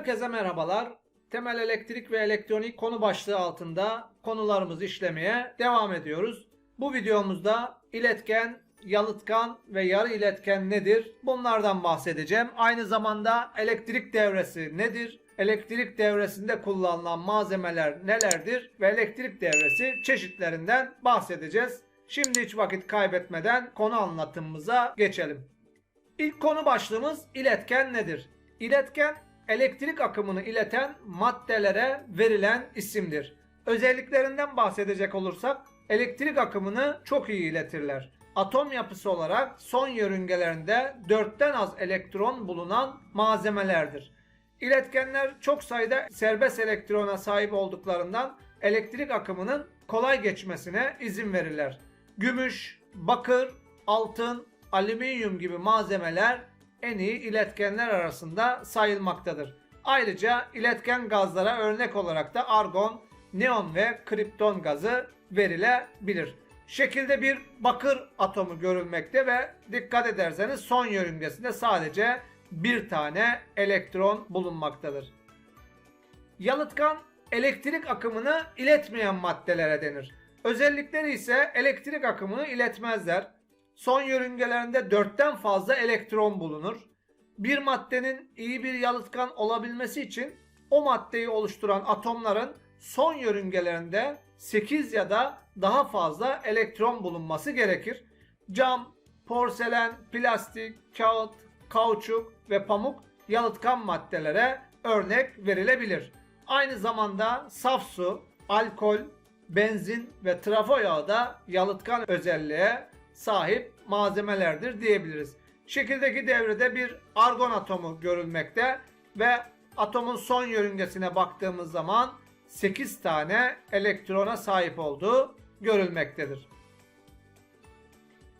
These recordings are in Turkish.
Herkese merhabalar. Temel elektrik ve elektronik konu başlığı altında konularımızı işlemeye devam ediyoruz. Bu videomuzda iletken, yalıtkan ve yarı iletken nedir? Bunlardan bahsedeceğim. Aynı zamanda elektrik devresi nedir? Elektrik devresinde kullanılan malzemeler nelerdir? Ve elektrik devresi çeşitlerinden bahsedeceğiz. Şimdi hiç vakit kaybetmeden konu anlatımımıza geçelim. İlk konu başlığımız iletken nedir? İletken elektrik akımını ileten maddelere verilen isimdir. Özelliklerinden bahsedecek olursak elektrik akımını çok iyi iletirler. Atom yapısı olarak son yörüngelerinde 4'ten az elektron bulunan malzemelerdir. İletkenler çok sayıda serbest elektrona sahip olduklarından elektrik akımının kolay geçmesine izin verirler. Gümüş, bakır, altın, alüminyum gibi malzemeler en iyi iletkenler arasında sayılmaktadır. Ayrıca iletken gazlara örnek olarak da argon, neon ve kripton gazı verilebilir. Şekilde bir bakır atomu görülmekte ve dikkat ederseniz son yörüngesinde sadece bir tane elektron bulunmaktadır. Yalıtkan elektrik akımını iletmeyen maddelere denir. Özellikleri ise elektrik akımını iletmezler. Son yörüngelerinde dörtten fazla elektron bulunur. Bir maddenin iyi bir yalıtkan olabilmesi için o maddeyi oluşturan atomların son yörüngelerinde 8 ya da daha fazla elektron bulunması gerekir. Cam, porselen, plastik, kağıt, kauçuk ve pamuk yalıtkan maddelere örnek verilebilir. Aynı zamanda saf su, alkol, benzin ve trafo yağı da yalıtkan özelliğe sahip malzemelerdir diyebiliriz. Şekildeki devrede bir argon atomu görülmekte ve atomun son yörüngesine baktığımız zaman 8 tane elektrona sahip olduğu görülmektedir.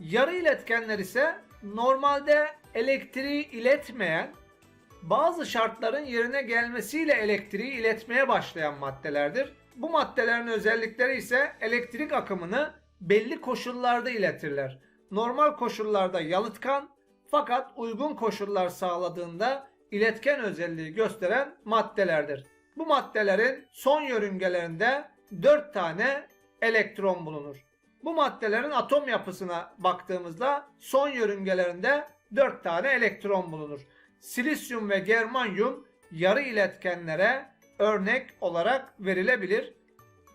Yarı iletkenler ise normalde elektriği iletmeyen bazı şartların yerine gelmesiyle elektriği iletmeye başlayan maddelerdir. Bu maddelerin özellikleri ise elektrik akımını belli koşullarda iletirler. Normal koşullarda yalıtkan fakat uygun koşullar sağladığında iletken özelliği gösteren maddelerdir. Bu maddelerin son yörüngelerinde 4 tane elektron bulunur. Bu maddelerin atom yapısına baktığımızda son yörüngelerinde 4 tane elektron bulunur. Silisyum ve germanyum yarı iletkenlere örnek olarak verilebilir.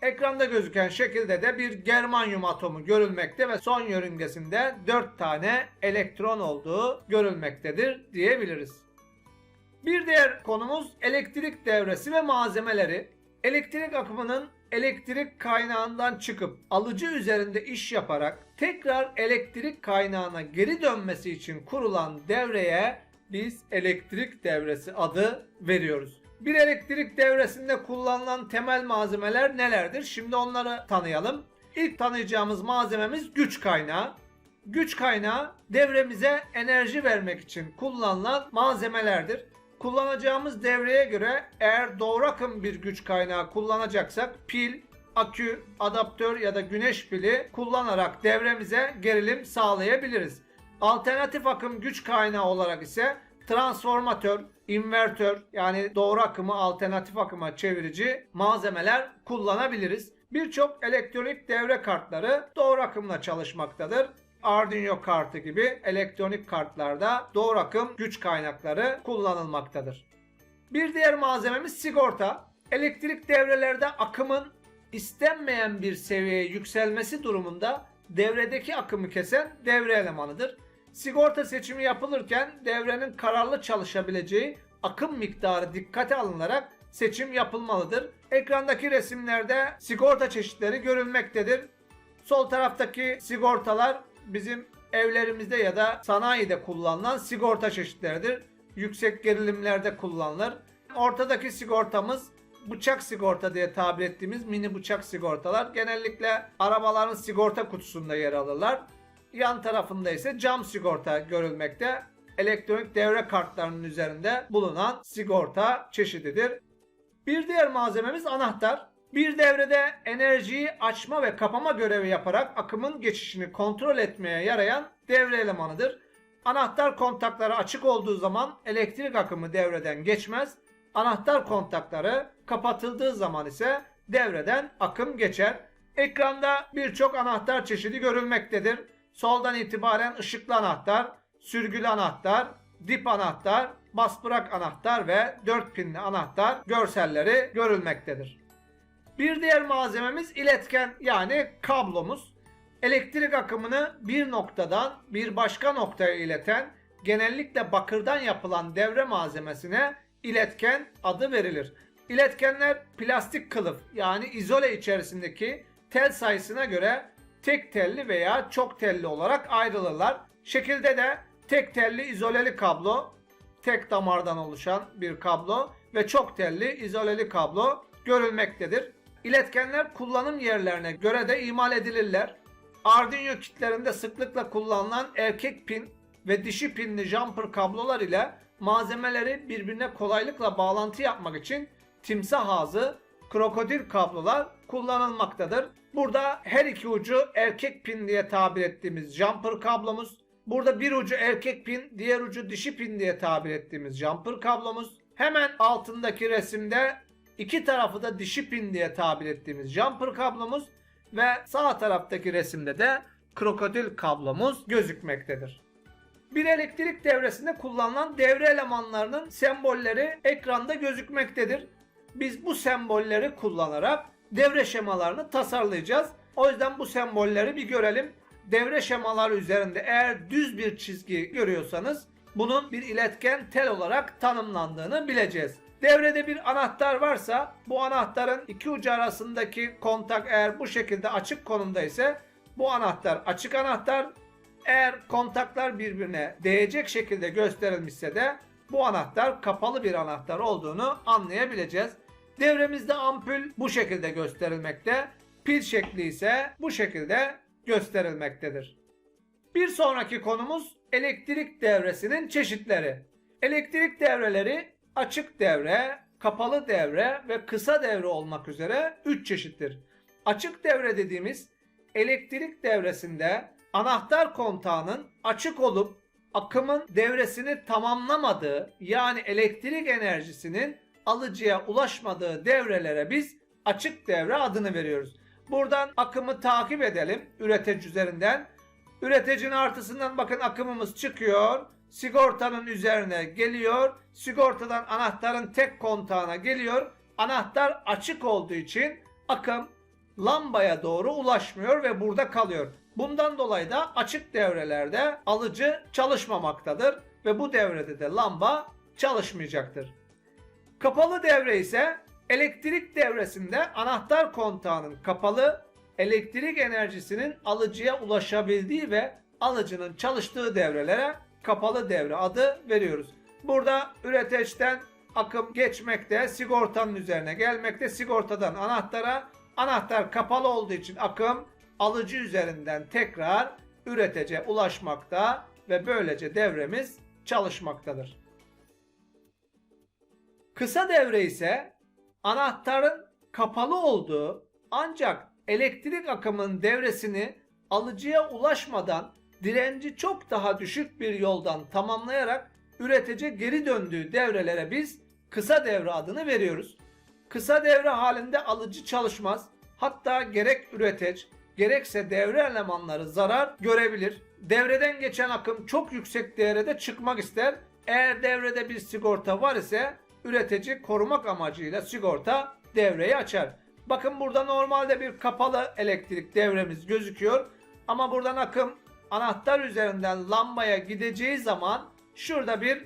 Ekranda gözüken şekilde de bir germanyum atomu görülmekte ve son yörüngesinde 4 tane elektron olduğu görülmektedir diyebiliriz. Bir diğer konumuz elektrik devresi ve malzemeleri. Elektrik akımının elektrik kaynağından çıkıp alıcı üzerinde iş yaparak tekrar elektrik kaynağına geri dönmesi için kurulan devreye biz elektrik devresi adı veriyoruz. Bir elektrik devresinde kullanılan temel malzemeler nelerdir? Şimdi onları tanıyalım. İlk tanıyacağımız malzememiz güç kaynağı. Güç kaynağı devremize enerji vermek için kullanılan malzemelerdir. Kullanacağımız devreye göre eğer doğru akım bir güç kaynağı kullanacaksak pil, akü, adaptör ya da güneş pili kullanarak devremize gerilim sağlayabiliriz. Alternatif akım güç kaynağı olarak ise transformatör, invertör yani doğru akımı alternatif akıma çevirici malzemeler kullanabiliriz. Birçok elektronik devre kartları doğru akımla çalışmaktadır. Arduino kartı gibi elektronik kartlarda doğru akım güç kaynakları kullanılmaktadır. Bir diğer malzememiz sigorta. Elektrik devrelerde akımın istenmeyen bir seviyeye yükselmesi durumunda devredeki akımı kesen devre elemanıdır. Sigorta seçimi yapılırken devrenin kararlı çalışabileceği akım miktarı dikkate alınarak seçim yapılmalıdır. Ekrandaki resimlerde sigorta çeşitleri görülmektedir. Sol taraftaki sigortalar bizim evlerimizde ya da sanayide kullanılan sigorta çeşitleridir. Yüksek gerilimlerde kullanılır. Ortadaki sigortamız bıçak sigorta diye tabir ettiğimiz mini bıçak sigortalar genellikle arabaların sigorta kutusunda yer alırlar. Yan tarafında ise cam sigorta görülmekte. Elektronik devre kartlarının üzerinde bulunan sigorta çeşididir. Bir diğer malzememiz anahtar. Bir devrede enerjiyi açma ve kapama görevi yaparak akımın geçişini kontrol etmeye yarayan devre elemanıdır. Anahtar kontakları açık olduğu zaman elektrik akımı devreden geçmez. Anahtar kontakları kapatıldığı zaman ise devreden akım geçer. Ekranda birçok anahtar çeşidi görülmektedir. Soldan itibaren ışıklı anahtar, sürgülü anahtar, dip anahtar, bas bırak anahtar ve 4 pinli anahtar görselleri görülmektedir. Bir diğer malzememiz iletken yani kablomuz. Elektrik akımını bir noktadan bir başka noktaya ileten genellikle bakırdan yapılan devre malzemesine iletken adı verilir. İletkenler plastik kılıf yani izole içerisindeki tel sayısına göre tek telli veya çok telli olarak ayrılırlar. Şekilde de tek telli izoleli kablo, tek damardan oluşan bir kablo ve çok telli izoleli kablo görülmektedir. İletkenler kullanım yerlerine göre de imal edilirler. Arduino kitlerinde sıklıkla kullanılan erkek pin ve dişi pinli jumper kablolar ile malzemeleri birbirine kolaylıkla bağlantı yapmak için timsah ağzı, krokodil kablolar kullanılmaktadır. Burada her iki ucu erkek pin diye tabir ettiğimiz jumper kablomuz. Burada bir ucu erkek pin, diğer ucu dişi pin diye tabir ettiğimiz jumper kablomuz. Hemen altındaki resimde iki tarafı da dişi pin diye tabir ettiğimiz jumper kablomuz ve sağ taraftaki resimde de krokodil kablomuz gözükmektedir. Bir elektrik devresinde kullanılan devre elemanlarının sembolleri ekranda gözükmektedir. Biz bu sembolleri kullanarak devre şemalarını tasarlayacağız. O yüzden bu sembolleri bir görelim. Devre şemaları üzerinde eğer düz bir çizgi görüyorsanız bunun bir iletken tel olarak tanımlandığını bileceğiz. Devrede bir anahtar varsa bu anahtarın iki ucu arasındaki kontak eğer bu şekilde açık konumda ise bu anahtar açık anahtar. Eğer kontaklar birbirine değecek şekilde gösterilmişse de bu anahtar kapalı bir anahtar olduğunu anlayabileceğiz. Devremizde ampul bu şekilde gösterilmekte. Pil şekli ise bu şekilde gösterilmektedir. Bir sonraki konumuz elektrik devresinin çeşitleri. Elektrik devreleri açık devre, kapalı devre ve kısa devre olmak üzere 3 çeşittir. Açık devre dediğimiz elektrik devresinde anahtar kontağının açık olup akımın devresini tamamlamadığı yani elektrik enerjisinin alıcıya ulaşmadığı devrelere biz açık devre adını veriyoruz. Buradan akımı takip edelim üretici üzerinden. Üreticinin artısından bakın akımımız çıkıyor. Sigortanın üzerine geliyor. Sigortadan anahtarın tek kontağına geliyor. Anahtar açık olduğu için akım lambaya doğru ulaşmıyor ve burada kalıyor. Bundan dolayı da açık devrelerde alıcı çalışmamaktadır ve bu devrede de lamba çalışmayacaktır. Kapalı devre ise elektrik devresinde anahtar kontağının kapalı, elektrik enerjisinin alıcıya ulaşabildiği ve alıcının çalıştığı devrelere kapalı devre adı veriyoruz. Burada üreticiden akım geçmekte, sigortanın üzerine gelmekte, sigortadan anahtara, anahtar kapalı olduğu için akım alıcı üzerinden tekrar üretece ulaşmakta ve böylece devremiz çalışmaktadır. Kısa devre ise anahtarın kapalı olduğu ancak elektrik akımının devresini alıcıya ulaşmadan direnci çok daha düşük bir yoldan tamamlayarak üretici geri döndüğü devrelere biz kısa devre adını veriyoruz. Kısa devre halinde alıcı çalışmaz. Hatta gerek üretici gerekse devre elemanları zarar görebilir. Devreden geçen akım çok yüksek değerde çıkmak ister. Eğer devrede bir sigorta var ise üretici korumak amacıyla sigorta devreyi açar. Bakın burada normalde bir kapalı elektrik devremiz gözüküyor. Ama buradan akım anahtar üzerinden lambaya gideceği zaman şurada bir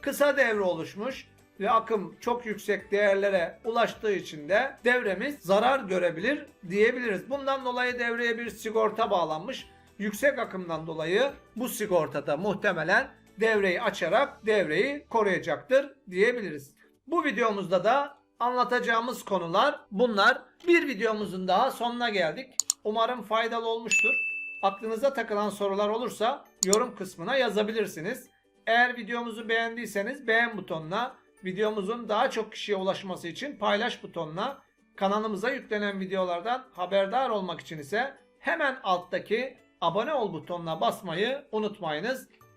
kısa devre oluşmuş ve akım çok yüksek değerlere ulaştığı için de devremiz zarar görebilir diyebiliriz. Bundan dolayı devreye bir sigorta bağlanmış. Yüksek akımdan dolayı bu sigortada muhtemelen devreyi açarak devreyi koruyacaktır diyebiliriz. Bu videomuzda da anlatacağımız konular bunlar. Bir videomuzun daha sonuna geldik. Umarım faydalı olmuştur. Aklınıza takılan sorular olursa yorum kısmına yazabilirsiniz. Eğer videomuzu beğendiyseniz beğen butonuna, videomuzun daha çok kişiye ulaşması için paylaş butonuna, kanalımıza yüklenen videolardan haberdar olmak için ise hemen alttaki abone ol butonuna basmayı unutmayınız.